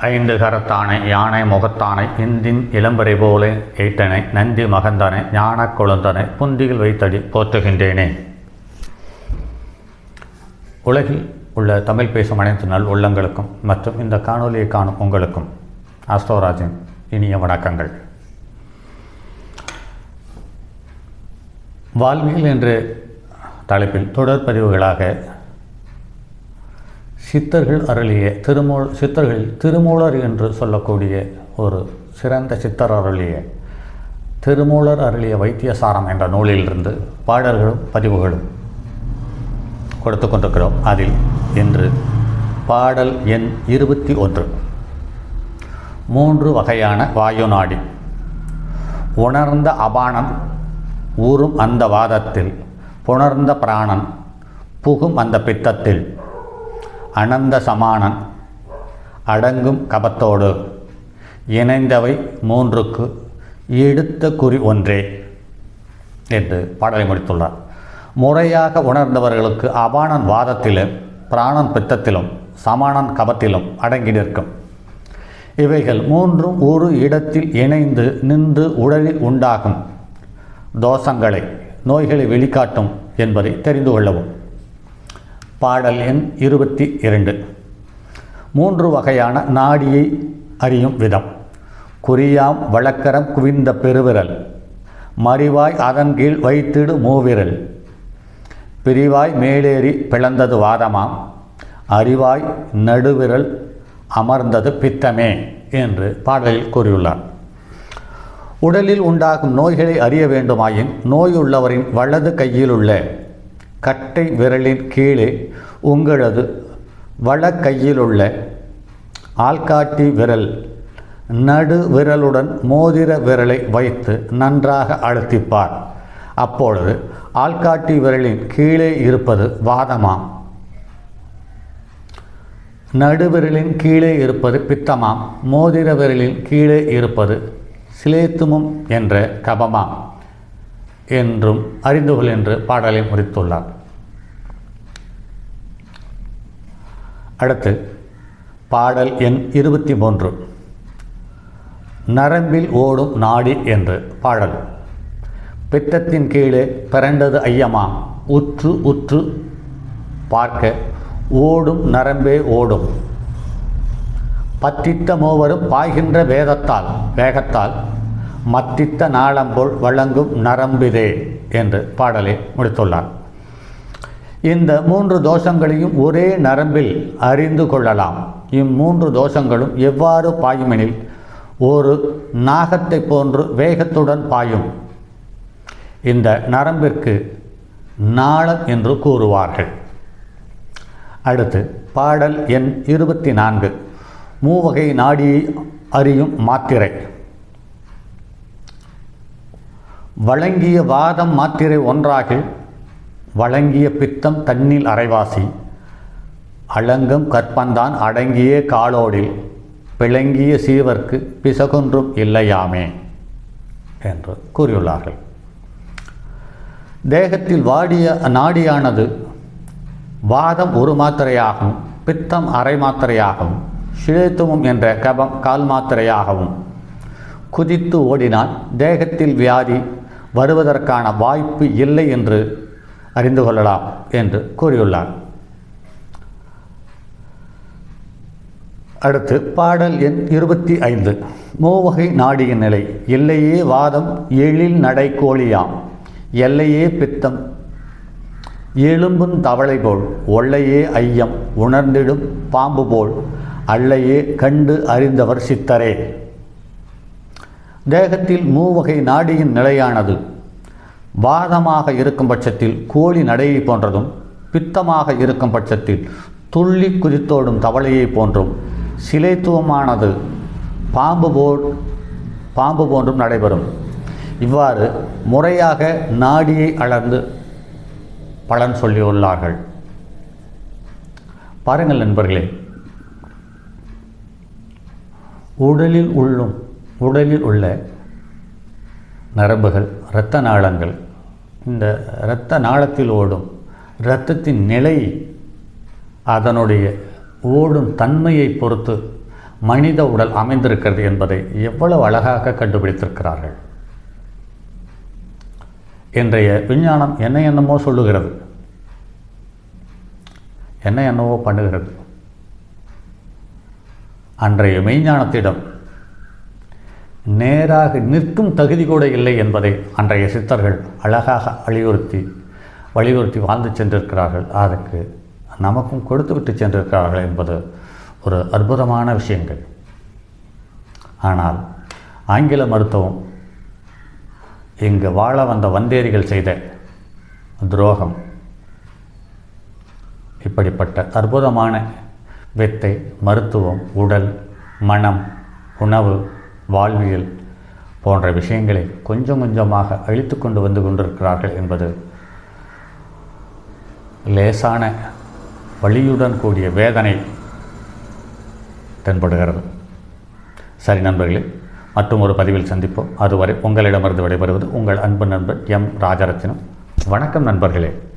ஐந்து கரத்தானை யானை முகத்தானை இந்தின் இளம்பரை போல எய்த்தனை நந்தி மகந்தனை ஞானக் கொழுந்தனை புந்தியில் வைத்தடி போற்றுகின்றேனே. உலகில் உள்ள தமிழ் பேசும் அனைத்து நல் உள்ளங்களுக்கும் மற்றும் இந்த காணொலியை காணும் உங்களுக்கும் ஆஸ்ட்ரோராஜின் இனிய வணக்கங்கள். வாழ்வியல் என்ற தலைப்பில் தொடர் பதிவுகளாக சித்தர்கள் அருளிய திருமூ சித்தர்களில் திருமூலர் என்று சொல்லக்கூடிய ஒரு சிறந்த சித்தர் அருளிய திருமூலர் அருளிய வைத்தியசாரம் என்ற நூலிலிருந்து பாடல்களும் பதிவுகளும் கொடுத்து கொண்டிருக்கிறோம். அதில் இன்று பாடல் எண் இருபத்தி ஒன்று. மூன்று வகையான வாயு நாடி. உணர்ந்த அபானம் ஊறும் அந்த வாதத்தில் புணர்ந்த பிராணன் புகும் அந்த பித்தத்தில் அனந்த சமானன் அடங்கும் கபத்தோடு. இணைந்தவை மூன்றுக்கு எடுத்த குறி ஒன்றே என்று பாடலை முடித்துள்ளார். முறையாக உணர்ந்தவர்களுக்கு அபானன் வாதத்திலும் பிராணன் பித்தத்திலும் சமானன் கபத்திலும் அடங்கி நிற்கும். இவைகள் மூன்றும் ஒரு இடத்தில் இணைந்து நின்று உடலில் உண்டாகும். தோஷங்களை நோய்களை வெளிக்காட்டும் என்பதை தெரிந்து கொள்ளவும். பாடல் எண் இருபத்தி இரண்டு. மூன்று வகையான நாடியை அறியும் விதம். குறியாம் வழக்கரம் குவிந்த பெருவிரல். மறிவாய் அதன் கீழ் வைத்திடு மூவிரல். பிரிவாய் மேலேறி பிளந்தது வாதமாம். அறிவாய் நடுவிரல் அமர்ந்தது பித்தமே என்று பாடலில் கூறியுள்ளார். உடலில் உண்டாகும் நோய்களை அறிய வேண்டுமாயின் நோயுள்ளவரின் வலது கையில் உள்ள கட்டை விரலின் கீழே உங்களது வல ஆள்காட்டி விரல் நடு விரலுடன் மோதிர விரலை வைத்து நன்றாக அழுத்திப்பார். அப்பொழுது ஆள்காட்டி விரலின் கீழே இருப்பது வாதமாம். நடுவிரலின் கீழே இருப்பது பித்தமாம். மோதிர விரலின் கீழே இருப்பது சிலேத்துமம் என்ற கபமாம். என்றும் அறிந்து கொள் என்று பாடலை முடித்துள்ளார். அடுத்து பாடல் எண் இருபத்தி மூன்று நரம்பில் ஓடும் நாடி என்று பாடல். பித்தத்தின் கீழே பிறண்டது ஐயமா? உற்று உற்று பார்க்க ஓடும் நரம்பே ஓடும். பத்தித்த மூவரும் பாய்கின்ற வேதத்தால் வேகத்தால் மத்தித்த நாளம்போல் வழங்கும் நரம்பிதே என்று பாடலை முடித்துள்ளார். இந்த மூன்று தோஷங்களையும் ஒரே நரம்பில் அறிந்து கொள்ளலாம். இம்மூன்று தோஷங்களும் எவ்வாறு பாயுமெனில் ஒரு நாகத்தை போன்று வேகத்துடன் பாயும். இந்த நரம்பிற்கு நாளம் என்று கூறுவார்கள். அடுத்து பாடல் எண் இருபத்தி நான்கு. மூவகை நாடியை அறியும் மாத்திரை. வழங்கிய வாதம் மாத்திரை ஒன்றாக வழங்கிய பித்தம் தன்னில் அரைவாசி அலங்கும் கற்பந்தான் அடங்கிய காலோடில் பிளங்கிய சீவர்க்கு பிசகொன்றும் இல்லையாமே என்று கூறியுள்ளார்கள். தேகத்தில் வாடிய நாடியானது வாதம் ஒரு மாத்திரையாகவும் பித்தம் அரை மாத்திரையாகவும் சிழைத்துவம் என்ற கபம் கால் மாத்திரையாகவும் குதித்து ஓடினால் தேகத்தில் வியாதி வருவதற்கான வாய்ப்பு இல்லை என்று அறிந்து கொள்ளலாம் என்று கூறியுள்ளார். அடுத்து பாடல் எண் இருபத்தி ஐந்து. மூவகை நாடியின் நிலை. எல்லையே வாதம் எழில் நடை கோழியாம். எல்லையே பித்தம் எலும்பும் தவளை போல். ஒல்லையே ஐயம் உணர்ந்திடும் பாம்பு போல். அல்லையே கண்டு அறிந்தவர் சித்தரே. தேகத்தில் மூவகை நாடியின் நிலையானது. வாதமாக இருக்கும் பட்சத்தில் கோழி நடையை போன்றதும் பித்தமாக இருக்கும் பட்சத்தில் துள்ளி குதித்தோடும் தவளையை போன்றும் சிலைத்துவமானது பாம்பு போல் பாம்பு போன்றும் நடைபெறும். இவ்வாறு முறையாக நாடியை அளந்து பலன் சொல்லியுள்ளார்கள். பாருங்கள் நண்பர்களே உடலில் உள்ளும் உடலில் உள்ள நரம்புகள் இரத்த நாளங்கள் இந்த இரத்த நாளத்தில் ஓடும் இரத்தத்தின் நிலை அதனுடைய ஓடும் தன்மையை பொறுத்து மனித உடல் அமைந்திருக்கிறது என்பதை எவ்வளவு அழகாக கண்டுபிடித்திருக்கிறார்கள். இன்றைய விஞ்ஞானம் என்ன என்னமோ சொல்லுகிறது. என்ன என்னவோ பண்ணுகிறது. அன்றைய மெய்ஞானத்திடம் நேராக நிற்கும் தகுதி கூட இல்லை என்பதை அன்றைய சித்தர்கள் அழகாக வலியுறுத்தி வலியுறுத்தி வாழ்ந்து சென்றிருக்கிறார்கள். அதற்கு நமக்கும் கொடுத்துவிட்டு சென்றிருக்கிறார்கள் என்பது ஒரு அற்புதமான விஷயங்கள். ஆனால் ஆங்கில மருத்துவம் இங்கு வாழ வந்த வந்தேரிகள் செய்த துரோகம் இப்படிப்பட்ட அற்புதமான வித்தை மருத்துவம் உடல் மனம் உணவு வாழ்வியல் போன்ற விஷயங்களை கொஞ்சம் கொஞ்சமாக அழித்து கொண்டு வந்து கொண்டிருக்கிறார்கள் என்பது லேசான வழியுடன் கூடிய வேதனை தென்படுகிறது. சரி நண்பர்களே மற்றும் ஒரு பதிவில் சந்திப்போம். அதுவரை உங்களிடமிருந்து விடைபெறுவது உங்கள் அன்பு நண்பர் எம். ராஜரத்தினம். வணக்கம் நண்பர்களே.